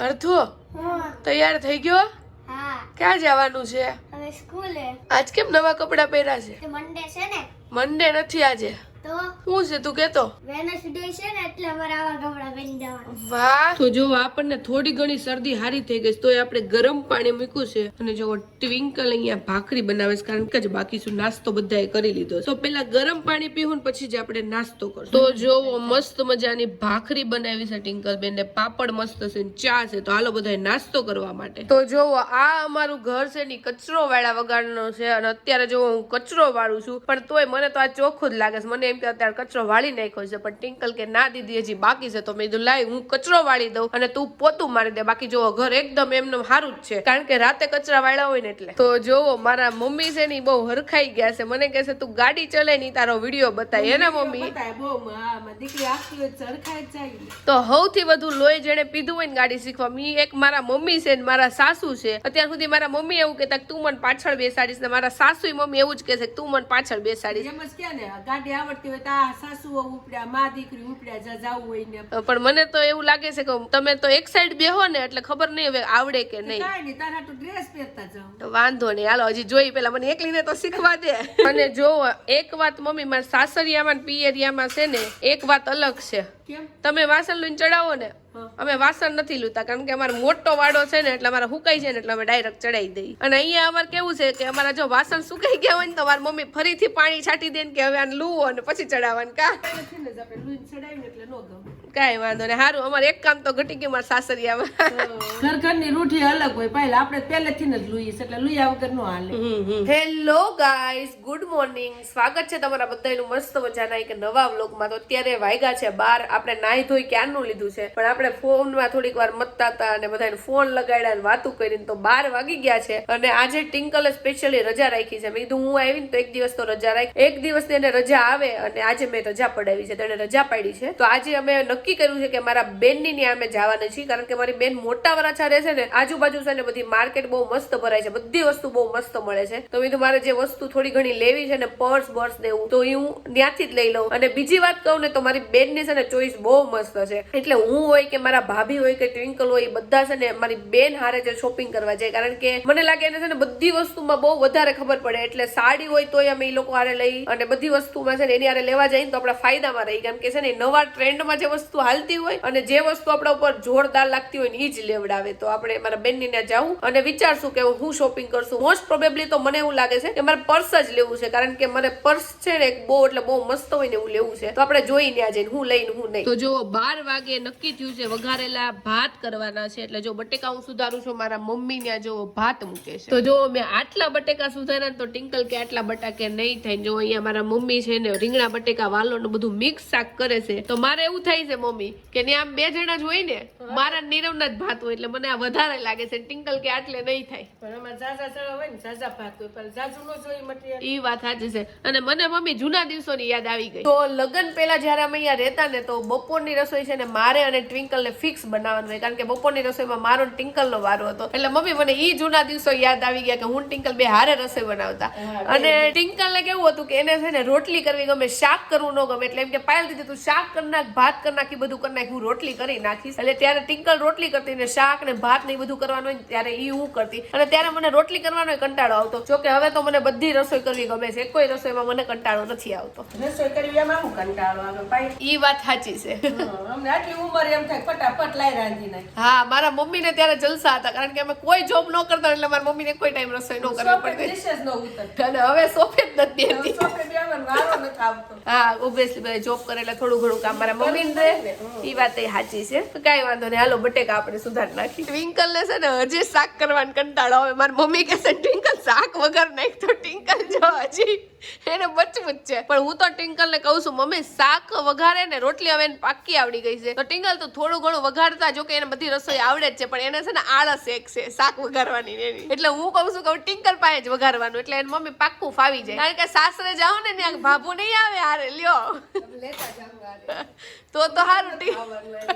અર્થો તૈયાર થઈ ગયો? ક્યાં જવાનું છે? આજ કેમ નવા કપડાં પહેર્યા છે? મંડે છે ને. મંડે નથી આજે. શું છે તું કેતો? વેનસડે છે ને એટલે અમારે આવા કપડા પહેરી જવાનું. વાહ. તો જો આપણને થોડી ઘણી શરદી હારી થઈ ગઈ છે, તોય આપણે ગરમ પાણી મૂક્યું છે અને જો ટ્વિંકલ અહીંયા ભાખરી બનાવે છે કારણ કે જ બાકી શું નાસ્તો બધાએ કરી લીધો તો પેલા ગરમ પાણી પીવું ને પછી જ આપણે નાસ્તો કરશું. તો જોવો મસ્ત મજાની ભાખરી બનાવી છે ટિંકલ બેન ને પાપડ મસ્ત છે ને ચા છે તો હાલો બધાએ નાસ્તો કરવા માટે. તો જોવો આ અમારું ઘર છે ને કચરો વાળા વગાડનો છે અને અત્યારે જો હું કચરો વાળું છું પણ તોય મને તો આ ચોખ્ખું જ લાગે છે. મને એમ કે અત્યારે કચરો વાળી નાખ્યો છે પણ ટિંકલ કે ના દીદી હજી બાકી છે તો મેં કીધું લાય હું કચરો વાળી દઉં અને તું પોતું મારી દે. બાકી જો ઘર એકદમ એમનું સારું જ છે કારણ કે રાતે કચરા વાળા હોય ને એટલે. તો જોવો મારા મમ્મી છે ને બહુ હરખાઈ ગયા છે. મને કહે છે તું ગાડી ચલે ની તારો વીડિયો બતાય. એને મમ્મી તો સૌથી વધુ લોહી જેને પીધું હોય ને ગાડી શીખવા મી એક મારા મમ્મી છે ને મારા સાસુ છે. અત્યાર સુધી મારા મમ્મી એવું કહેતા કે તું મને પાછળ બેસાડીશ ને મારા સાસુ મમ્મી એવું જ કહે છે તું મને પાછળ બેસાડીશ. ગાડી આવડતી હોય તો આ ઉપડ્યા મા દીકરી ઉપડ્યા જ્યાં જાવું હોય ને પણ મને તો એવું લાગે છે કે તમે તો એક સાઈડ બેહો ને એટલે ખબર નહીં હવે આવડે કે નહીં. કાંઈ નહીં તારા તો ડ્રેસ પહેરતા જાઉં તો વાંધો નહીં હાલો હજી જોઈ પેલા મને એકલીને તો શીખવા દે. અને જો એક વાત મમ્મી મારા સાસરિયામાં પિયરિયામાં છે ને એક વાત અલગ છે. તમે વાસણ લઈને ચડાવો ને અમે વાસણ નથી લૂતા કારણ કે અમારો મોટો વાડો છે ને એટલે અમારે સુકાઈ જાય ને એટલે અમે ડાયરેક્ટ ચડાવી દઈએ. અને અહીંયા અમારે કેવું છે કે અમારા જો વાસણ સુકાઈ ગયા હોય ને તો મારી મમ્મી ફરીથી પાણી છાંટી દે ને કે હવે આને લૂવો અને પછી ચડાવવાનું કા? ને ચડાવીને એટલે નો કાંઈ વાંધો નહીં. સારું અમારે એક કામ તો ઘટી ગયું મારા સાસરિયામાં ઘર ઘરની રૂઠી અલગ હોય. પહેલા આપણે પહેલેથી જ લુઈએ એટલે લુયા વગર નો હાલે. હેલો ગાઈસ ગુડ મોર્નિંગ સ્વાગત છે તમારા બધાનું મસ્ત મજાના એક નવા વ્લોગમાં. તો અત્યારે વાગ્યા છે બાર. આપણે નાહી ધોઈ ક્યારનું લીધું છે? પણ આપણે ફોનમાં થોડીક વાર મતતા હતા અને બધાને ફોન લગાડ્યા અને વાતું કરીને તો બાર વાગી ગયા છે. અને આજે ટિંકલે સ્પેશિયલી રજા રાખી છે. મેં કીધું હું આવીને તો એક દિવસ તો રજા રાખી. એક દિવસ એને રજા આવે અને આજે મેં રજા પડાવી છે. તેણે રજા પાડી છે. તો આજે અમે નક્કી કર્યું છે કે મારા બેનની ત્યાં અમે જવાના છીએ, કારણ કે મારી બેન મોટા વરાછા રહે છે ને, આજુબાજુ છે ને બધી માર્કેટ બહુ મસ્ત ભરાય છે, બધી વસ્તુ બહુ મસ્ત મળે છે. તો મેં મારે જે વસ્તુ થોડી ઘણી લેવી છે ને પર્સ બર્સ ને એવું, તો હું ત્યાંથી જ લઈ લઉં. અને બીજી વાત કહું ને, તો મારી બેનની છે ને ચોઈસ બહુ મસ્ત છે. એટલે હું હોય કે મારા ભાભી હોય કે ટ્વિંકલ હોય બધા છે ને મારી બેન હારે જે શોપિંગ કરવા જાય, કારણ કે મને લાગે એને છે ને બધી વસ્તુમાં બહુ વધારે ખબર પડે. એટલે સાડી હોય તોય અમે એ લોકો હારે લઈ, અને બધી વસ્તુમાં છે ને એની હારે લેવા જઈએ તો આપણા ફાયદામાં રહી. કેમ કે છે ને, નવા ટ્રેન્ડમાં જે વસ્તુ હાલતી હોય અને જે વસ્તુ આપણા ઉપર જોરદાર લાગતી હોય ને એ જ લેવડાવે. તો આપણે મારા બેનની ત્યાં જાઉં અને વિચારશું કે હું શોપિંગ કરશું. મોસ્ટ પ્રોબેબલી તો મને એવું લાગે છે કે મારે પર્સ જ લેવું છે, કારણ કે મને પર્સ છે ને એક બહુ એટલે બહુ મસ્ત હોય ને એવું લેવું છે. તો આપણે જોઈ ત્યાં જઈને હું લઈને હું નહીં. તો જો બાર વાગે નક્કી થયું છે વઘારેલા ભાત કરવાના છે, એટલે જો બટેકા હું સુધારું છું, મારા મમ્મી ત્યાં જો ભાત મૂકે છે. તો જો મેં આટલા બટેકા સુધાર્યા ને તો ટિંકલ કે આટલા બટાકે નહીં થાય. જો અહીંયા મારા મમ્મી છે ને રીંગણા બટેકા વાલો ને બધું મિક્સ શાક કરે છે, તો મારે એવું થાય છે મમ્મી કે ને આમ બે જણા જ હોય ને મારા નીરવના જ ભાત હોય એટલે મને આ વધારે લાગે છે. ટિંકલ કે આટલે નહીં થાય. પણ અમારે ઝાઝા ચણા હોય ને ઝાઝા ભાત હોય પણ ઝાઝું નો જોઈએ મટીરિયલ. ઈ વાત સાચી છે. અને મને મમ્મી જૂના દિવસોની યાદ આવી ગઈ. તો લગ્ન પહેલા જ્યારે અમે અહીંયા રહેતા ને તો બપોરની રસોઈ છે ને મારે અને ટ્વિંકલ ને ફિક્સ બનાવવાનું હોય કારણ કે બપોરની રસોઈમાં મારો ટિંકલ નો વારો હતો. એટલે મમ્મી મને ઈ જૂના દિવસો યાદ આવી ગયા કે હું ટિંકલ બે હારે રસોઈ બનાવતા. અને ટિંકલ ને કેવું હતું કે એને છે ને રોટલી કરવી ગમે શાક કરવું ન ગમે એટલે એમ કે પાયલ દીધી તું શાક કરી નાખ ભાત કરી નાખી બધું કરી નાખ્યું રોટલી કરી નાખીશ. એટલે ત્યારે ટિંકલ રોટલી કરતી ને શાક ને ભાત ને બધું કરવાનું હોય ત્યારે એ હું કરતી. અને ત્યારે મને રોટલી કરવાનો કંટાળો આવતો. જો કે હવે તો મને બધી રસોઈ કરવી ગમે છે. કોઈ રસોઈમાં મને કંટાળો નથી આવતો. રસોઈ કરવી એમાં હું કંટાળો આવે? ભાઈ ઈ વાત સાચી છે. અમને આટલી ઉંમર એમ થાય ફટાફટ લાઈ રાંધી નાખી. હા મારા મમ્મીને ત્યારે જલસા હતા કારણ કે અમે કોઈ જોબ ન કરતા એટલે મારા મમ્મી ને કોઈ ટાઈમ રસોઈ ન કરવી પડતી. નો અને હવે સોફેદ નથી આવતો. હા ઓબ્વિયસલી જોબ કરે એટલે થોડું ઘણું કામ. મારા મમ્મી ને? ઈ વાત એ સાચી છે. કાંઈ વાંધો નહીં. હાલો બટેકા આપણે સુધારી નાખી ટ્વિંકલ ને છે ને હજી શાક કરવાનું કંટાળો આવે. મારી મમ્મી કહે ટ્વિંકલ શાક વગર નાખ તો ટ્વિંકલ જો હજી. એને બચવું જ છે. પણ હું તો ટિંકલ ને કહું છું, મમ્મી, શાક વઘારે ને રોટલી હવે પાકી આવડી ગઈ છે. તો ટિંકલ તો થોડું ઘણું વઘારતા જો કે એને બધી રસોઈ આવડે જ છે, પણ એને છે ને આળસ એક છે, શાક વઘારવાની એની. એટલે હું કહું છું કે ટિંકલ પાસે જ વઘારવાનું, એટલે એને મમ્મી પાક્કું ફાવી જાય. કારણ કે સાસરે જાઓ ને ત્યાં ભાભુ નહીં આવે હારે, લ્યો. તો તો સારું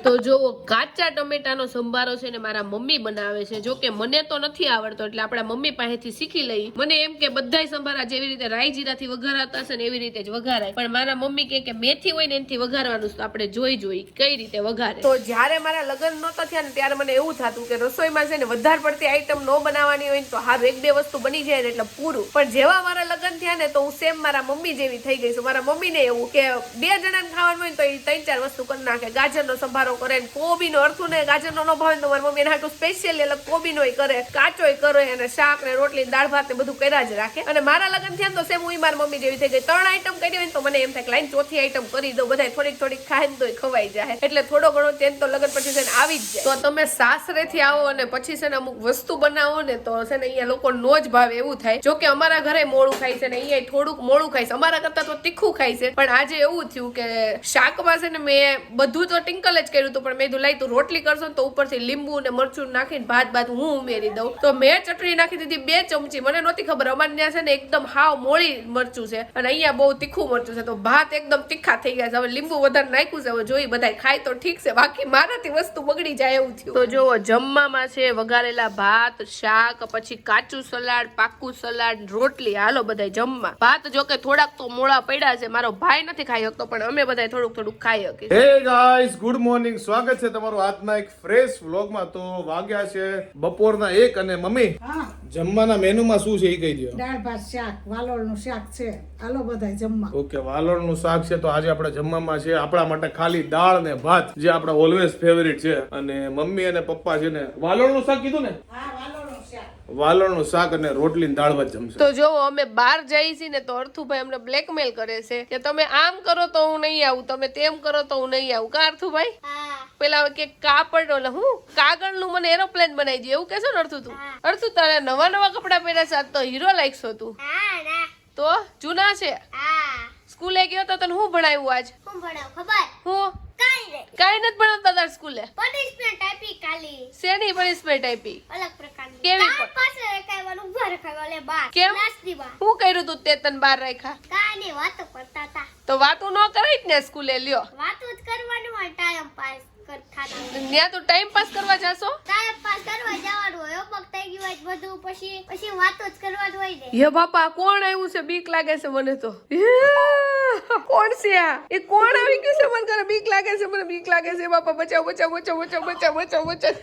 તો જો, કાચા ટમેટાનો સંભારો છે ને મારા મમ્મી બનાવે છે. જો કે મને તો નથી આવડતો, એટલે આપણા મમ્મી પાસેથી શીખી લઈ. મને એમ કે બધાય સંભારા જેવી રીતે રાઈ જીરા જીરાથી વઘારાતા હશે ને એવી રીતે જ વઘારાય. પણ મારા મમ્મી કે કે મેથી હોય ને એનાથી વઘારવાનું તો આપણે જોઈ જોઈ કઈ રીતે વઘારે. તો જ્યારે મારા લગ્ન નહોતા થયા ને ત્યારે મને એવું થતું કે રસોઈમાં છે ને વધારે પડતી આઈટમ ન બનાવવાની હોય ને તો હા એક બે વસ્તુ બની જાય ને એટલે પૂરું. પણ જેવા મારા લગ્ન થયા ને તો હું સેમ મારા મમ્મી જેવી થઈ ગઈ છું. મારા મમ્મીને એવું કે બે જણાને ખાવાનું હોય ને તો એ ત્રણ ચાર વસ્તુ કરી નાખે. ગાજરનો સંભારો કરે ને કોબીનો અડથું ને ગાજરનો ન ભાવે તો મારી મમ્મી એના હાટું સ્પેશિયલ એટલે કોબીનો કરે, કાચોય કરે અને શાક ને રોટલી દાળ ભાત ને બધું કર્યા જ રાખે. અને મારા લગ્ન થયા તો સેમ હું મારી મમ્મી જેવી થઈ ગઈ. ત્રણ આઈટમ કરી હોય તો મને એમ થાય લાઈન ચોથી આઈટમ કરી દો બધા થોડીક થોડીક ખાય તોય ખવાઈ જાય. એટલે થોડો ઘણો ચેન્જ તો લગન પછી છે આવી જ જાય. તો તમે સાસરેથી આવો અને પછી છે ને અમુક વસ્તુ બનાવો ને તો છે ને અહીંયા લોકો નો જ ભાવ એવું થાય. જો કે અમારા ઘરે મોડું ખાય છે ને અહીંયા થોડુંક મોડું ખાય છે. અમારા કરતા તો તીખું ખાય છે. પણ આજે એવું થયું કે શાકમાં છે ને મેં બધું તો ટિંકલ જ કર્યું હતું, પણ મેં કીધું, લાઈ તું રોટલી કરશો ને તો ઉપરથી લીંબુ ને મરચું નાખીને ભાત ભાત હું ઉમેરી દઉં. તો મેં ચટણી નાખી દીધી બે ચમચી. મને નહોતી ખબર. અમારે ત્યાં છે ને એકદમ હાવ મોળી મરચું છે. અને અહીંયા બહુ તીખું મરચું છે. તો ભાત એકદમ તીખા થઈ ગયા છે. હવે લીંબુ વધારે નાખ્યું છે. હવે જોઈ બધા ખાય તો ઠીક છે. બાકી મારાથી વસ્તુ બગડી જાય એવું થયું. તો જો જમવામાં છે વઘારેલા ભાત શાક પછી કાચું સલાડ પાકું સલાડ રોટલી. હાલો બધા જમવા. ભાત જો કે થોડાક તો મોળા પડ્યા છે. મારો ભાઈ નથી ખાઈ શકતો પણ અમે બધા થોડુંક થોડુંક ખાઈ શકીએ. હે ગાઈસ ગુડ મોર્નિંગ સ્વાગત છે તમારું આજના એક ફ્રેશ વ્લોગમાં તો વાગ્યા છે બપોરના એક અને મમ્મી હા. જમવાના મેનુમાં શું છે એ કહી દો દાળ ભાત શાક વાલોળનું શાક. છે. હાલો બધા જમવા. ઓકે વાલોળનું શાક છે તો આજે આપણે જમવામાં છે આપણા માટે ખાલી દાળ ને ભાત જે આપણા ઓલવેઝ ફેવરિટ છે. અને મમ્મી અને પપ્પા છે ને વાલોળનું શાક કીધું ને? હા વાલોળનું શાક. શાક અને રોટલી દાળ ભાત જમશે. તો જો અમે બહાર જઈએ છીએ ને તો અર્થુભાઈ અમને બ્લેકમેલ કરે છે કે તમે આમ કરો તો હું નહીં આવું તમે તેમ કરો તો હું નહીં આવું. કા અર્થુભાઈ? પેલા કે કાપડ ઓલે હું? કાગળનું મને એરોપ્લેન બનાવી દે એવું કેશો ને અર્થુ તું? અર્થુ તારે નવા નવા કપડા પહેર્યા છે આજ તો હીરો લાગશો તું. હા ના. તો જૂના છે. હા. સ્કૂલે ગયો તો તને શું ભણાવ્યું આજ? શું ભણાવ ખબર? હું? કાઈ નથી ભણાવતા તાર સ્કૂલે? પનિશમેન્ટ આપી કાલી. શેની પનિશમેન્ટ આપી? અલગ પ્રકારની. કેવી તાર પાસે રખાવાનું ઊભા રખાવા લે બાર. કેમ? નાસ્તી બાર હું કર્યું તું તે તન બાર રાખ્યા? કાઈ નહીં વાતો કરતા તા તો વાતો ન કરાય જ ને સ્કૂલે લ્યો. વાતો જ કરવાનું હોય ટાઈમ પાસ ત્યાં તો ટાઈમ પાસ કરવા જાશો? ટાઈમ પાસ કરવા જવાનું હોય થઈ ગયું હોય બધું પછી પછી વાતો જ કરવાનું હોય ને. હે બાપા કોણ આવ્યું છે? બીક લાગે છે મને તો. કોણ છે આ? એ કોણ આવી ગયું છે મને ઘરે બીક લાગે છે મને બીક લાગે છે. બાપા બચાવ બચાવ બચાવ બચાવ બચાવ બચાવ બચાવ.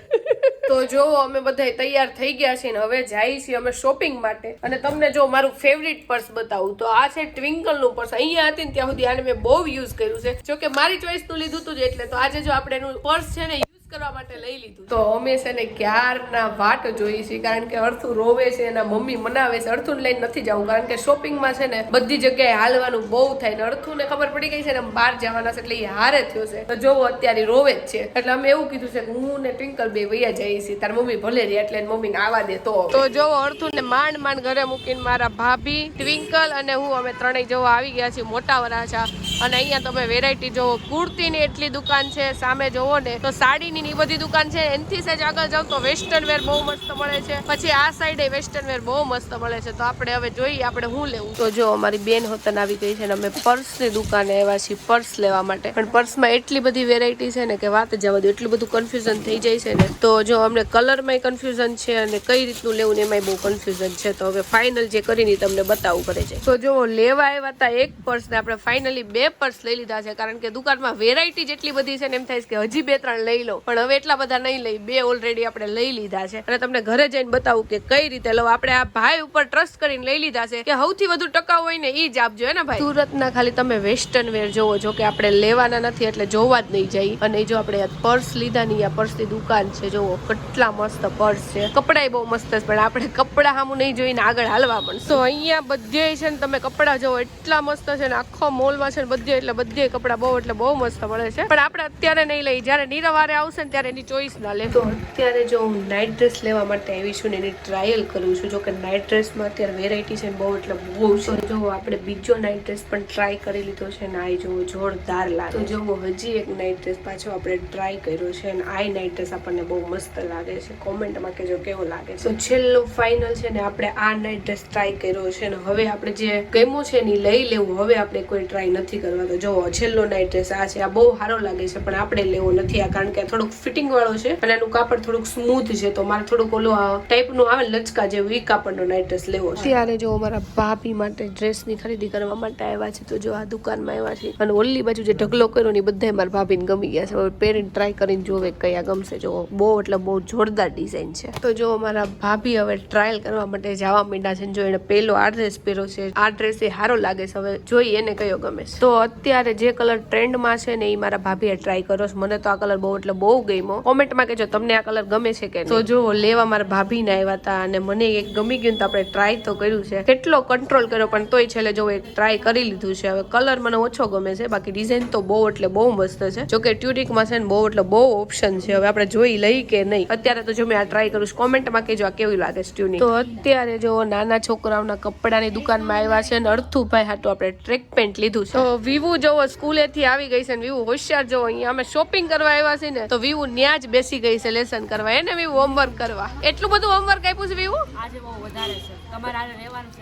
તો જો અમે બધા તૈયાર થઈ ગયા છીએ ને હવે જઈએ છીએ અમે શોપિંગ માટે. અને તમને જો મારું ફેવરિટ પર્સ બતાવું તો આ છે ટ્વિંકલનું પર્સ અહીંયા હતી ને ત્યાં સુધી આને મેં બહુ યુઝ કર્યું છે. જો કે મારી ચોઈસનું લીધું હતું જ એટલે. તો આજે જો આપણે એનું પર્સ છે ને યુઝ કરવા માટે લઈ લીધું તો અમે છે ને ક્યારના વાટ જોઈ છે કારણ કે અર્થુ રોવે છે એના મમ્મી મનાવે છે. અર્થુને લઈને નથી જવું કારણ કે શોપિંગમાં છે ને બધી જગ્યાએ હાલવાનું બહુ થાય ને અર્થુને ખબર પડી ગઈ છે ને બહાર જવાના છે એટલે એ હારે થયો છે. તો જોવો અત્યારે રોવે જ છે. એટલે અમે એવું કીધું છે કે હું ને ટ્વિંકલ બે વૈયા જઈએ છીએ. તાર મમ્મી ભલે રે એટલે મમ્મીને આવા દે તો તો જોવો અર્થુને માંડ માંડ ઘરે મૂકીને મારા ભાભી ટ્વિંકલ અને હું અમે ત્રણેય જવા આવી ગયા છીએ. મોટા વરાછા. અને અહીંયા તમે વેરાયટી જોવો કુર્તીની એટલી દુકાન છે, સામે જોવો ને, તો સાડીની ની બધી દુકાન છે. એનથી સેજ આગળ જાવ તો વેસ્ટર્ન વેર બહુ મસ્ત મળે છે. પછી આ સાઈડે વેસ્ટર્ન વેર બહુ મસ્ત મળે છે. તો આપણે હવે જોઈએ, આપણે શું લેવું? તો જો, અમારી બેન હોતન આવી ગઈ છે ને અમે પર્સની દુકાને આવ્યા છીએ પર્સ લેવા માટે. પણ પર્સમાં એટલી બધી વેરાયટી છે ને કે વાત જવા દો, એટલું બધું કન્ફ્યુઝન થઈ જાય છે ને. તો જો, અમને કલરમાં કન્ફ્યુઝન છે અને કઈ રીતનું લેવું ને એમાંય બહુ કન્ફ્યુઝન છે. તો હવે ફાઇનલ જે કરીને તમને બતાવવું પડે છે તો જો, લેવા આવ્યા હતા એક પર્સને આપણે ફાઇનલી બે પર્સ લઈ લીધા છે, કારણ કે દુકાનમાં વેરાયટી જેટલી બધી છે ને એમ થાય છે કે હજી બે ત્રણ લઈ લો. પણ હવે એટલા બધા નહીં લઈ, બે ઓલરેડી આપણે લઈ લીધા છે. અને તમને ઘરે જઈને બતાવું કે કઈ રીતે લો. આપણે આ ભાઈ ઉપર ટ્રસ્ટ કરીને લઈ લીધા છે કે સૌથી વધુ ટકાઉ હોય ને એ જ આપજો, હે ને ભાઈ? સુરતના ખાલી તમે વેસ્ટર્ન વેર જોવો જો કે આપણે લેવાના નથી એટલે જોવા જ નહીં જાય અને જો આપણે પર્સ લીધા ની આ પર્સની દુકાન છે, જોવો, કેટલા મસ્ત પર્સ છે. કપડાય બહુ મસ્ત છે, પણ આપણે કપડા સામું નહીં જોઈને આગળ હાલવા પણ તો અહીંયા બધે છે ને તમે કપડા જોવો, એટલા મસ્ત છે ને આખો મોલમાં છે ને બધે એટલે બધે કપડા બહુ, એટલે બહુ મસ્ત મળે છે. પણ આપણે અત્યારે નહીં લઈ જ્યારે નીરવારે આવશે ને ત્યારે એની ચોઈસ ના લે. તો અત્યારે જો હું નાઇટ ડ્રેસ લેવા માટે આવી છું ને એની ટ્રાયલ કરું છું જો કે નાઇટ ડ્રેસમાં અત્યારે વેરાયટી છે બહુ, એટલે બહુ છે. જો આપણે બીજો નાઇટ ડ્રેસ પણ ટ્રાય કરી લીધો છે ને આ જો જોરદાર લાગે તો જો હજી એક નાઇટ ડ્રેસ પાછો આપણે ટ્રાય કર્યો છે અને આ નાઇટ ડ્રેસ આપણને બહુ મસ્ત લાગે છે. કોમેન્ટમાં કહેજો કેવો લાગે છે. તો છેલ્લો ફાઇનલ છે ને, આપણે આ નાઇટ ડ્રેસ ટ્રાય કર્યો છે ને, હવે આપણે જે ગમ્યું છે ને લઈ લેવું, હવે આપણે કોઈ ટ્રાય નથી કરવા તો જો છેલ્લો નાઇટ ડ્રેસ આ છે, આ બહુ સારો લાગે છે, પણ આપણે લેવો નથી આ, કારણ કે થોડુંક ફિટિંગ વાળો છે અને એનું કાપડ થોડુંક સ્મૂથ છે, તો મારે થોડુંક ઓલો ટાઈપનું આવે લચકા જેવું એ કાપડનો નાઇટ ડ્રેસ લેવો ત્યારે જો અમારા ભાભી માટે ડ્રેસની ખરીદી કરવા માટે આવ્યા છે, તો જો આ દુકાનમાં આવ્યા છે. અને ઓલી બાજુ જે ઢગલો કર્યો ને બધા મારા ભાભીને ગમી ગયા છે. હવે પહેરીને ટ્રાય કરીને જોવે કયા ગમશે. જો બહુ એટલે બહુ જોરદાર ડિઝાઇન છે. તો જો અમારા ભાભી હવે ટ્રાયલ કરવા માટે જવા માંડ્યા છે જો એને પહેલો આ ડ્રેસ પહેર્યો છે, આ ડ્રેસ એ સારો લાગે છે. હવે જોઈએ એને કયો ગમે છે. તો અત્યારે જે કલર ટ્રેન્ડમાં છે ને એ મારા ભાભીએ ટ્રાય કર્યો છે. મને તો આ કલર બહુ એટલે બહુ ગમ્યો. કોમેન્ટમાં કહેજો તમને આ કલર ગમે છે કે તો જો લેવા મારા ભાભીને આવ્યા હતા અને મને એક ગમી ગયું તો આપણે ટ્રાય તો કર્યું છે. કેટલો કંટ્રોલ કર્યો પણ તોય છેલ્લે જો એ ટ્રાય કરી લીધું છે. હવે કલર મને ઓછો ગમે છે બાકી ડિઝાઇન તો બહુ એટલે બહુ મસ્ત છે. જો કે ટ્યુરિકમાં છે ને બહુ એટલે બહુ ઓપ્શન છે. હવે આપણે જોઈ લઈ કે નહીં. અત્યારે તો જો મેં આ ટ્રાય કરું છું. કોમેન્ટમાં કહેજો આ કેવી લાગે છે ટ્યુનિક તો અત્યારે જો નાના છોકરાઓના કપડાની દુકાનમાં આવ્યા છે ને અડથુભાઈ હાટું આપણે ટ્રેક પેન્ટ લીધું છે. વિવુ જોવો, સ્કૂલેથી આવી ગઈ છે ને વિવુ હોશિયાર જોવો. અહીંયા અમે શોપિંગ કરવા આવ્યા છે ને, તો વિવુ ન્યા જ બેસી ગઈ છે લેસન કરવા. એને વિવુ હોમવર્ક કરવા. એટલું બધું હોમવર્ક આપ્યું છે વિવુ? આજે બહુ વધારે છે. તમારે રહેવાનું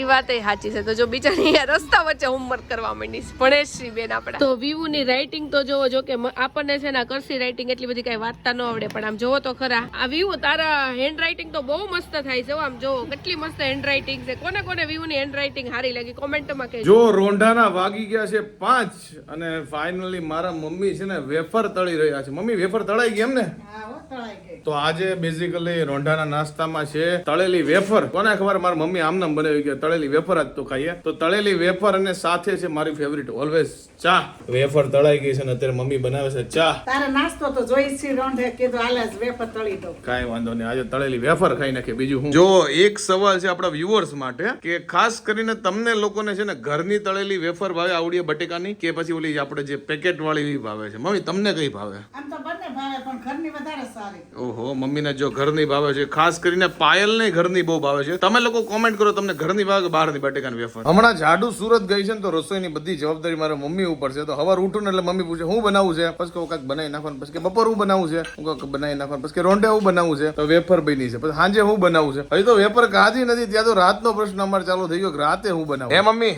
એ વાત સાચી છે. તો જો બિચારી રસ્તા વચ્ચે હોમવર્ક કરવા માંડી છે ભણેશ્રી બેન આપણા. તો વિવુ ની રાઇટિંગ તો જોવો જો કે આપણને છે ને કરશી કરસી રાઇટિંગ એટલી બધી કઈ વાંચતા ન આવડે પણ આમ જોવો તો ખરા. આ વિવુ તારા હેન્ડ રાઇટિંગ તો બહુ મસ્ત થાય છે. આમ જોવો. કેટલી મસ્ત હેન્ડ રાઇટિંગ છે. કોને કોને વિવુ ની હેન્ડ રાઇટિંગ સારી લાગી? કોમેન્ટમાં કહેજો. જો રોંઢાના વાગી ગયા છે પાંચ અને ફાઇનલી મારા મમ્મી છે ને વેફર તળી રહ્યા છે. મમ્મી વેફર તળાઈ ગઈ એમ ને તો આજે બેઝિકલી રોંઢાના નાસ્તામાં છે તળેલી વેફર. કોને ખબર મારા મમ્મી આમ નામ બનાવી કે તળેલી વેફર જ તો ખાઈએ. તો તળેલી વેફર અને સાથે છે મારી ફેવરિટ ઓલવેઝ ચા. વેફર તળાઈ ગઈ છે ને અત્યારે મમ્મી બનાવે છે ચા. તારે નાસ્તો તો જોઈ છે રોંઢે કીધું હાલે વેફર તળી દો કાઈ વાંધો નહીં આજે તળેલી વેફર ખાઈ નાખે બીજું હું જો એક સવાલ છે આપણા વ્યુઅર્સ માટે કે ખાસ કરીને તમને લોકોને છે ને ઘરની તળેલી વેફર ભાવે આવડીએ બટેકાની કે પછી ઓલી આપણે જે પેકેટ વાળી ભાવે છે? મમ્મી તમને કઈ ભાવે? આમ તો બંને ભાવે પણ ઘરની વધારે સારી. ઓહો મમ્મીને જો ઘરની ભાવે છે ખાસ કરીને પાયલને ઘરની બહુ ભાવે છે. તમે લોકો કોમેન્ટ કરો તમને ઘરની ભાવે કે બહારની બટેકાની વેફર? હમણાં જાડુ સુરત ગઈ છે ને તો રસોઈની બધી જવાબદારી મારા મમ્મી ઉપર છે. તો હવાર ઉઠું ને એટલે મમ્મી પૂછે હું બનાવું છે? પછી કહું કાંક બનાવી નાખવાનું. પછી કે બપોર હું બનાવું છે? હું કહું બનાવી નાખવાનું. પછી કે રોંઢે હું બનાવું છે? તો વેફર બની છે. પછી સાંજે હું બનાવું છે? હજી તો વેફર ખાધી નથી ત્યાં તો રાતનો પ્રશ્ન અમારે ચાલુ થઈ ગયો કે રાતે હું બનાવું. હે મમ્મી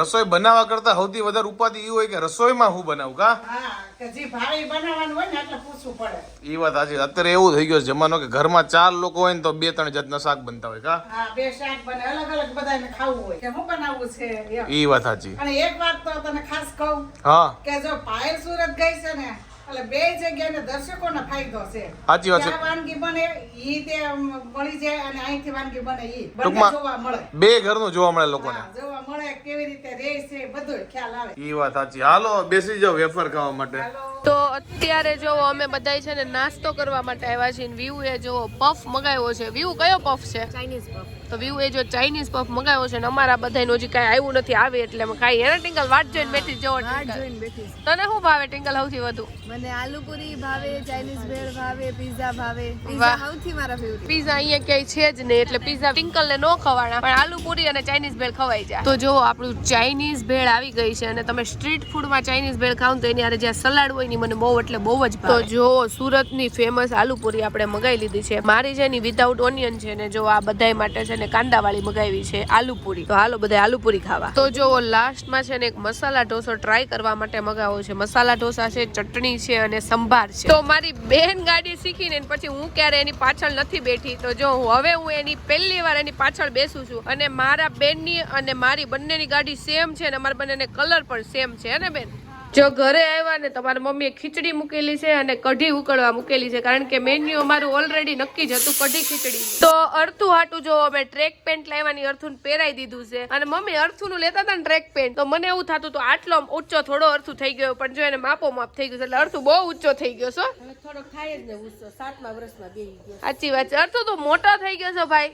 રસોઈ બનાવવા કરતા સૌથી વધારે ઉપાધિ એ હોય કે રસોઈમાં હું બનાવું કા? હા કે જે ભાવે બનાવવાનું હોય ને એટલે પૂછવું પડે. એ વાત સાચી. અત્યારે એવું થઈ ગયું છે જમાનો કે ઘરમાં ચાર લોકો હોય ને તો બે ત્રણ જાતના શાક બનતા હોય કા? હા બે શાક બને. અલગ અલગ બધાને ખાવું હોય. કે હું બનાવવું છે? એ વાત સાચી. અને એક વાત તો તને ખાસ કહું હા. કે જો પાયલ સુરત ગઈ છે ને એટલે બે જગ્યાને દર્શકોને ફાયદો છે. સાચી વાત છે. વાનગી બને ઈ તે મળી જાય અને અહીંથી વાનગી બને ઈ. બંને જોવા મળે. બે ઘરનું જોવા મળે લોકોને. જોવા મળે કેવી રીતે રહે છે બધું ખ્યાલ આવે. એ વાત સાચી. હાલો બેસી જાઓ વેફર ખાવા માટે. તો અત્યારે જો અમે બધા છે ને નાસ્તો કરવા માટે આવ્યા છીએ વ્યૂ એ જો પફ મગાવ્યો છે. વ્યૂ કયો પફ છે? ચાઇનીઝ પફ તો વ્યૂ એ જો ચાઇનીઝ પફ મગાવ્યો છે ને અમારા બધાનું હજી કાંઈ આવ્યું નથી આવે એટલે અમે ખાઈ એને ટિંગલ વાટ જોઈને બેઠી જો જોઈને બેઠી તને શું ભાવે ટિંગલ સૌથી વધુ? મને આલુ પૂરી ભાવે ચાઇનીઝ ભેળ ભાવે પિઝા ભાવે. પિઝા સૌથી મારા ફેવરિટ પીઝા અહીંયા ક્યાંય છે જ નહીં એટલે પીઝા ટિંકલ ને નો ખવાના પણ આલુ પૂરી અને ચાઇનીઝ ભેળ ખવાઈ જાય. તો જો આપણું ચાઇનીઝ ભેળ આવી ગઈ છે અને તમે સ્ટ્રીટ ફૂડમાં ચાઇનીઝ ભેળ ખાવ તો એની હારે જ્યાં સલાડ હોયની મને બહુ એટલે બહુ જ તો જો સુરતની ફેમસ આલુ પૂરી આપણે મંગાવી લીધી છે. મારી છે ની વિધાઉટ ઓનિયન છે ને જો આ બધાય માટે છે ને કાંદાવાળી મગાવી છે આલુપુરી. તો હાલો બધા આલુપુરી ખાવા. તો જો લાસ્ટમાં છે ને એક મસાલા ઢોસો ટ્રાય કરવા માટે મગાવો છે. મસાલા ઢોસા છે, ચટણી છે અને સંભાર છે. તો મારી બેન ગાડી શીખીને પછી હું ક્યારે એની પાછળ નથી બેઠી. તો જો હવે હું એની પહેલી વાર એની પાછળ બેસું છું. અને મારા બેનની અને મારી બંનેની ગાડી સેમ છે અને અમારા બંનેને કલર પણ સેમ છે. ને બેન? જો ઘરે આવ્યા ને તમારી મમ્મીએ ખીચડી મૂકેલી છે અને કઢી ઉકળવા મૂકેલી છે કારણ કે મેન્યુ અમારું ઓલરેડી નક્કી જ હતું કઢી ખીચડી. તો અડધું હાટું જો અમે ટ્રેક પેન્ટ લાવવાની અર્થું પહેરાઈ દીધું છે. અને મમ્મી અર્થું નું લેતા હતા ને ટ્રેક પેન્ટ તો મને એવું થતું હતું આટલો ઊંચો થોડો અર્થું થઈ ગયો પણ જો એને માપો માપ થઈ ગયું છે એટલે અર્થું બહુ ઊંચો થઈ ગયો છો. થોડો થાય જ ને ઊંચો સાતમા વર્ષમાં ગયો. સાચી વાત છે. અર્થું તો મોટો થઈ ગયો છો ભાઈ.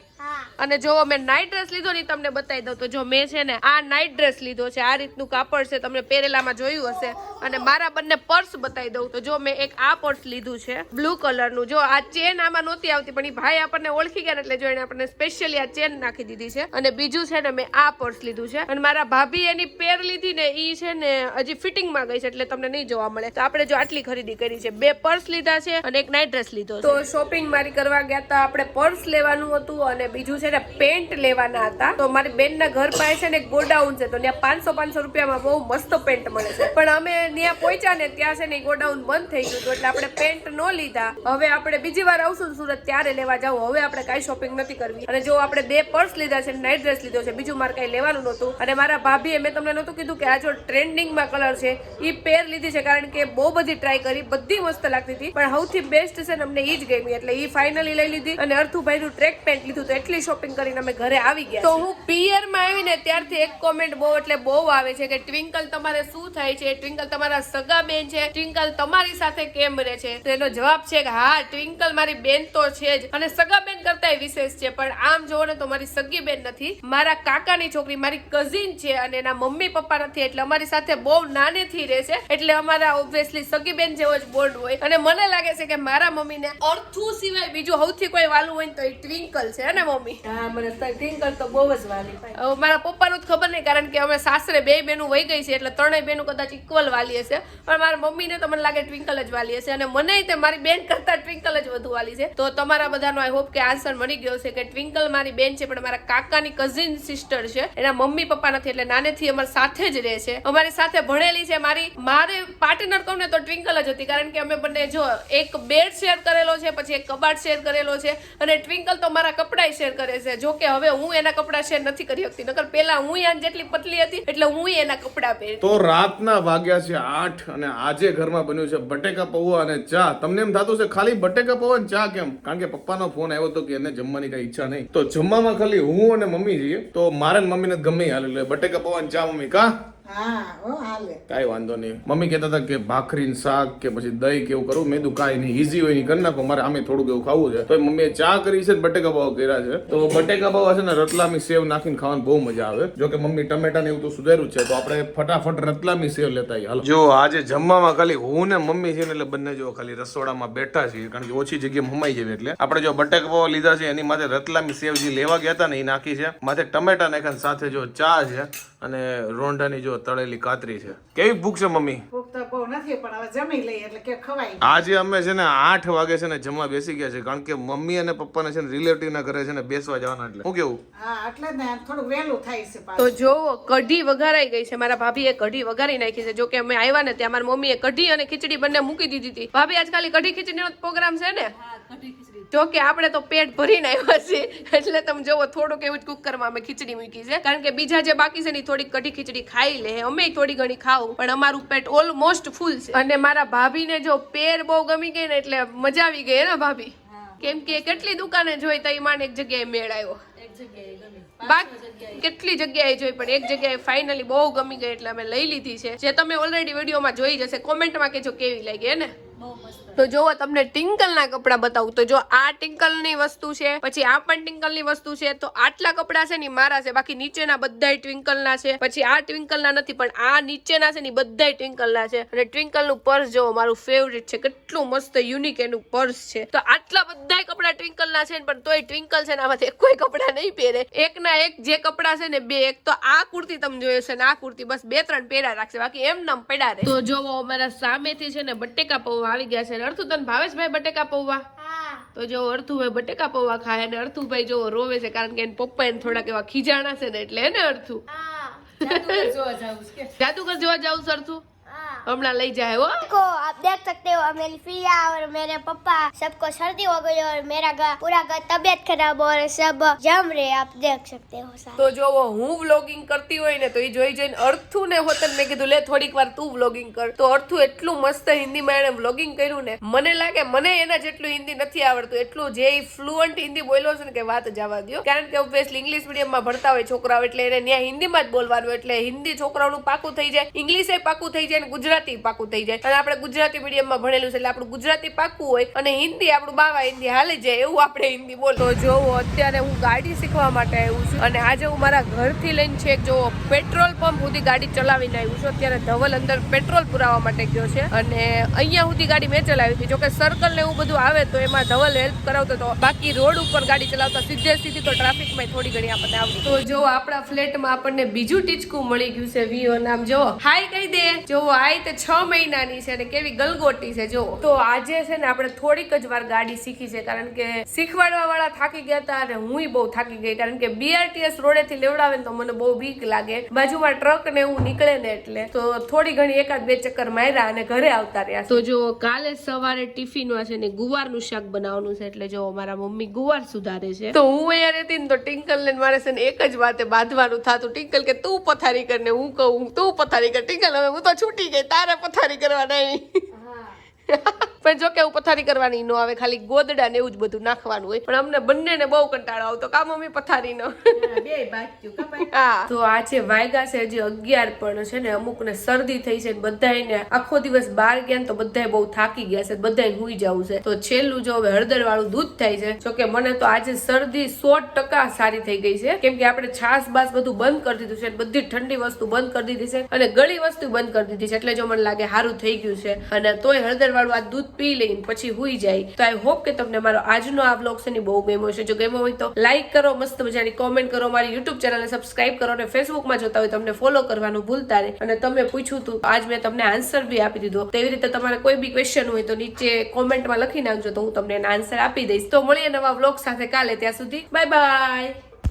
અને જો મેં નાઇટ ડ્રેસ લીધો ને તમને બતાવી દઉં. તો જો મેં છે ને આ નાઇટ ડ્રેસ લીધો છે આ રીતનું કાપડ છે તમને પહેરેલામાં જોયું હશે. અને મારા બંને પર્સ બતાવી દઉં. તો જો મેં એક આ પર્સ લીધું છે બ્લુ કલરનું જો આ ચેન આમાં નહોતી આવતી પણ એ ભાઈ આપણને ઓળખી ગયા એટલે જો એને આપણને સ્પેશિયલી આ ચેન નાખી દીધી છે. અને બીજું છે ને મેં આ પર્સ લીધું છે. અને મારા ભાભી એની પેર લીધી ને એ છે ને હજી ફિટિંગમાં ગઈ છે એટલે તમને નહીં જોવા મળે. તો આપણે જો આટલી ખરીદી કરી છે. બે પર્સ લીધા છે અને એક નાઇટ ડ્રેસ લીધો તો શોપિંગ મારી કરવા ગયા હતા આપણે પર્સ લેવાનું હતું અને બીજું છે ને, પેન્ટ લેવાના હતા. તો મારી બેનના ઘર પાસે છે ને ગોડાઉન છે. તો ત્યાં પાંચસો પાંચસો રૂપિયામાં બહુ મસ્ત પેન્ટ મળે છે. પણ અમે ત્યાં પહોંચ્યા ને, ત્યાં છે ને ગોડાઉન બંધ થઈ ગયું એટલે આપણે પેન્ટ ન લીધા. હવે આપણે બીજી વાર આવશું સુરત, ત્યારે લેવા જાવ હવે આપણે કાંઈ શોપિંગ નથી કરવી. અને જો આપણે બે પર્સ લીધા છે નાઇટ ડ્રેસ લીધો છે, બીજું મારે કાંઈ લેવાનું નહોતું. અને મારા ભાભીએ મેં તમને નહોતું કીધું કે આ જો ટ્રેન્ડિંગમાં કલર છે એ પેર લીધી છે, કારણ કે બહુ બધી ટ્રાય કરી, બધી મસ્ત લાગતી હતી. પણ સૌથી બેસ્ટ છે ને, અમને એ જ ગમી. એટલે એ ફાઇનલી લઈ લીધી. અને અર્થુભાઈનું ટ્રેક પેન્ટ લીધું તો એટલી શોપિંગ કરીને અમે ઘરે આવી ગયા તો હું પિયરમાં આવીને ત્યારથી એક કોમેન્ટ બહુ એટલે બહુ આવે છે કે ટ્વિંકલ તમારે શું થાય છે? ટ્વિંકલ તમારા સગા બેન છે? ટ્વિંકલ તમારી સાથે કેમ રહે છે? તો એનો જવાબ છે કે હા ટ્વિંકલ મારી બેન તો છે જ. અને સગા બેન કરતાંય વિશેષ છે. પણ આમ જોવો ને તો મારી સગી બેન નથી. મારા કાકાની છોકરી મારી કઝિન છે અને એના મમ્મી પપ્પા નથી. એટલે અમારી સાથે બહુ નાનેથી રહે છે. એટલે અમારા ઓબ્વિયસલી સગી બેન જેવો જ બોન્ડ હોય. અને મને લાગે છે કે મારા મમ્મીને અર્થુ સિવાય બીજું સૌથી કોઈ વાલું હોય ને તો એ ટ્વિંકલ છે. ને મમ્મી. હા મને ટ્વિંકલ તો બહુ જ વાલી હવે મારા પપ્પાનું જ ખબર નહીં કારણ કે અમે સાસરે બે બેનું વહી ગઈ છે એટલે ત્રણેય બેનું કદાચ ઇક્વલ વાલી હશે. પણ મારા મમ્મીને તો મને લાગે ટ્વિંકલ જ વાલી હશે અને મને તે મારી બેન કરતા ટ્વિંકલ જ વધુ વાલી છે. તો તમારા બધાનો આઈ હોપ કે આન્સર મળી ગયો છે કે ટ્વિંકલ મારી બેન છે પણ મારા કાકાની કઝિન સિસ્ટર છે. એના મમ્મી પપ્પા નથી એટલે નાનેથી અમારી સાથે જ રહે છે. અમારી સાથે ભણેલી છે મારી મારે પાર્ટનર કહું ને તો ટ્વિંકલ જ હતી કારણ કે અમે બંને જો એક બેડ શેર કરેલો છે પછી એક કબાટ શેર કરેલો છે અને ટ્વિંકલ તો મારા કપડાય શેર કરે છે. જો કે હવે હું એના કપડા શેર નથી કરી શકતી. નકર પેલા હું યાન જેટલી પતલી હતી, એટલે હું એના કપડા પહેરતી તો રાતના વાગ્યા છે આઠ અને આજે ઘરમાં બન્યું છે બટેકા પૌવા અને ચા. તમને એમ થતું છે ખાલી બટેકા પૌવા ચા કેમ? કારણ કે પપ્પાનો ફોન આવ્યો હતો કે એને જમવાની કઈ ઈચ્છા નહીં. તો જમવામાં ખાલી હું અને મમ્મી છીએ. તો મારે મમ્મીને ગમે હાલ. એટલે બટેકા પૌવા ચા, મમ્મી. કા? કાંઈ વાંધો નહીં. મમ્મી કહેતા હતા કે ભાખરી શાક કે પછી દહીં કે એવું કરું. મેં કાંઈ નહીં ઇઝી હોય નહીં કરી નાખો. મારે આમે થોડુંક એવું ખાવું છે. તો મમ્મીએ ચા કરી છે બટેકા ભાવ કર્યા છે. તો બટેકા ભાવ છે ને રતલામી સેવ નાખીને ખાવાની બહુ મજા આવે. જો કે મમ્મી ટમેટા ને એવું તો સુધાર્યું છે. તો આપણે ફટાફટ રતલામી સેવ લેતા હાલ. જો આજે જમવામાં ખાલી હું ને મમ્મી છે ને એટલે બંને જો ખાલી રસોડામાં બેઠા છીએ કારણ કે ઓછી જગ્યાએ મમાઈ જાય એટલે. આપણે જો બટેકા ભાવ લીધા છે એની માથે રતલામી સેવ જે લેવા ગયા હતા ને એ નાખી છે. માથે ટમેટા નાખ્યા ને સાથે જો ચા છે. અને રોંઢાની જો તળેલી કાતરી છે. કેવી ભૂખ છે મમ્મી? બહુ નથી પણ હવે જમી લઈએ એટલે કે ખવાય. આજે અમે છે ને આઠ વાગે છે ને જમવા બેસી ગયા છે કારણ કે મમ્મી અને પપ્પાને છે ને રિલેટિવ ના ઘરે છે ને બેસવા જવાના એટલે. હું કેવું? હા એટલે ને થોડું વહેલું થાય છે તો જો કઢી વઘારાઈ ગઈ છે. મારા ભાભીએ કઢી વઘારી નાખી છે. જો કે અમે આવ્યા ને ત્યાં મારી મમ્મીએ કઢી અને ખીચડી બંને મૂકી દીધી હતી. ભાભી આજકાલ કઢી ખીચડીનો પ્રોગ્રામ છે ને? જો કે આપણે તો પેટ ભરીને આવ્યા છીએ એટલે તમે જોવો થોડુંક એવું જ કુકરમાં અમે ખીચડી મૂકી છે. કારણ કે બીજા જે બાકી છે ને થોડીક કઢી ખીચડી ખાઈ લે. અમે થોડી ઘણી ખાવું પણ અમારું પેટ ઓલમોસ્ટ ફૂલ છે. અને મારા ભાભીને જો પેર બહુ ગમી ગઈ ને એટલે મજા આવી ગઈ હે ને ભાભી? કેમ કે કેટલી દુકાને જોઈ તો માન એક જગ્યાએ મેળ આવ્યો બાકી કેટલી જગ્યાએ જોઈ પણ એક જગ્યાએ ફાઇનલી બહુ ગમી ગઈ એટલે અમે લઈ લીધી છે. જે તમે ઓલરેડી વિડીયોમાં જોઈ જશે કોમેન્ટમાં કેજો કેવી લાગી હે ને? તો જોવો તમને ટિંકલના કપડા બતાવું તો જો આ ટિંકલની વસ્તુ છે પછી આ પણ ટિંકલની વસ્તુ છે તો આટલા કપડા છે ને મારા છે બાકી નીચેના બધાય ટ્વિંકલના છે પછી આ ટ્વિંકલના નથી પણ આ નીચેના છે ને બધા ટ્વિંકલના છે અને ટ્વિંકલનું પર્સ જોવો મારું ફેવરિટ છે કેટલું મસ્ત યુનિક એનું પર્સ છે. તો આટલા બધા કપડા ટ્વિંકલના છે ને પણ તોય ટ્વિંકલ છે ને આમાંથી કોઈ કપડા નહીં પહેરે. એક ના એક જે કપડા છે ને બે એક તો આ કુર્તી તમે જોયો છે ને આ કુર્તી બસ બે ત્રણ પહેરા રાખશે બાકી એમ નામ પડ્યા રહે તો જોવો અમારા સામેથી છે ને બટેકા પૌવા આવી ગયા છે. અર્થુ તને ભાવેશભાઈ બટેકા પૌવા. તો જો અર્થુભાઈ બટેકા પૌવા ખાય અને અર્થુભાઈ જો રોવે છે કારણ કે એને પપ્પા એને થોડાક એવા ખીજાણા છે ને એટલે એને અર્થુ? હા. જાદુગર જોવા જાવું છે. જાદુગર જોવા જાવ છું અર્થુ? हाँ હમણાં લઈ જાય હો को आप देख सकते हो मेरी फिया और मेरे पापा सबको सर्दी हो गई और मेरा घर पूरा घर तबीयत खराब और सब जम रहे आप देख सकते हो साथ તો જોવો હું વ્લોગિંગ કરતી હોય ને તો એ જોઈ જોઈને અર્થુ ને હોતન મેં કીધું લે થોડીક વાર તું વ્લોગિંગ કર તો અર્થુ એટલું મસ્ત હિન્દીમાં એણે વ્લોગિંગ કર્યું ને મને લાગે મને એના જેટલું હિન્દી નથી આવડતું એટલું જે ફ્લુઅન્ટ હિન્દી બોલ્યો છે ને કે વાત જવા દો કારણ કે ઓબ્વિયસલી ઇંગ્લિશ મીડિયમમાં ભણતા હોય છોકરાઓ એટલે એને ત્યાં હિન્દીમાં જ બોલવાનું એટલે હિન્દી છોકરાઓનું પાકું થઈ જાય ઇંગ્લિશ પાકું થઈ જાય ને ગુજરાતી પાકું થઈ જાય. અને આપણે ગુજરાતી મીડિયમમાં ભણેલું છે એટલે આપણું ગુજરાતી પાકું હોય અને હિન્દી, આપણું બાવા હિન્દી હાલી જાય એવું આપણે હિન્દી બોલ. જોવો, અત્યારે હું ગાડી શીખવા માટે આવ્યું છું અને આજે હું મારા ઘરથી લઈને છે જો પેટ્રોલ પંપ સુધી ગાડી ચલાવીને આવ્યું છું. અત્યારે ધવલ અંદર પેટ્રોલ પુરાવા માટે ગયો છે અને અહીંયા સુધી ગાડી મેં ચલાવી હતી. જોકે સર્કલ ને એવું બધું આવે તો એમાં ધવલ હેલ્પ કરાવતો હતો બાકી રોડ ઉપર ગાડી ચલાવતા સીધે સીધી તો ટ્રાફિકમાં થોડી ઘણી આપણને આવતી તો જો આપણા ફ્લેટમાં આપણને બીજું ટીચકું મળી ગયું છે, વીઓ નામ. જો હાય કહી દે. જો હાય તે છ મહિનાની છે અને કેવી ગલગોટી છે જો તો આજે છે ને આપણે થોડીક જ વાર ગાડી શીખી છે, કારણ કે શીખવાડવા વાળા થાકી ગયા હતા અને હું બહુ થાકી ગઈ, કારણ કે બીઆરટીએસ રોડેથી લેવડાવે ને તો મને બહુ બીક લાગે. બાજુમાં ટ્રક ને એવું નીકળે ને એટલે. તો થોડી ઘણી એકાદ બે ચક્કર માર્યા અને ઘરે આવતા રહ્યા તો જો કાલે સવારે ટિફિનમાં છે ને ગુવારનું શાક બનાવવાનું છે, એટલે જો મારા મમ્મી ગુવાર સુધારે છે. તો હું અહીંયા રહેતી ને તો ટિંકલ ને મારે છે ને એક જ વાતે બાંધવાનું થતું. ટિંકલ કે તું પથારી કર ને હું કહું, તું પથારી કર. ટિંકલ, હવે હું તો છૂટી ગઈ તારે પથારી કરવા નહીં. પણ જો કે હું પથારી કરવાની ન આવે ખાલી ગોદડા ને એવું જ બધું નાખવાનું હોય. પણ અમને બંનેને બહુ કંટાળો આવતો. કા મમ્મી પથારી નો તો આ છે આજે વાયગા છે હજી અગિયાર પણ છે ને અમુક ને શરદી થઈ છે બધાને આખો દિવસ બહાર ગયા ને તો બધાય બહુ થાકી ગયા છે બધાય હુઈ જવું છે. તો છેલ્લું જો હવે હળદર વાળું દૂધ થાય છે જો કે મને તો આજે શરદી સો ટકા સારી થઈ ગઈ છે. કેમ કે આપણે છાસ બાસ બધું બંધ કરી દીધું છે બધી ઠંડી વસ્તુ બંધ કરી દીધી છે અને ગળી વસ્તુ બંધ કરી દીધી છે. એટલે જો મને લાગે સારું થઈ ગયું છે. અને તોય હળદર વાળું આ દૂધ પી લઈને પછી હુઈ જાય. તો આઈ હોપ કે તમને મારો આજનો આ બ્લોગ છે બહુ ગમ્યો છે જો ગમ્યો હોય તો લાઈક કરો, મસ્ત મજાની કોમેન્ટ કરો, મારી યુટ્યુબ ચેનલને સબસ્ક્રાઇબ કરો અને ફેસબુકમાં જોતા હોય તમને ફોલો કરવાનું ભૂલતા નહીં. અને તમે પૂછ્યું હતું, આજ મેં તમને આન્સર બી આપી દીધો. તેવી રીતે તમારે કોઈ બી ક્વેશ્ચન હોય તો નીચે કોમેન્ટમાં લખી નાખજો તો હું તમને એના આન્સર આપી દઈશ. તો મળીએ નવા બ્લોગ સાથે કાલે ત્યાં સુધી. Bye bye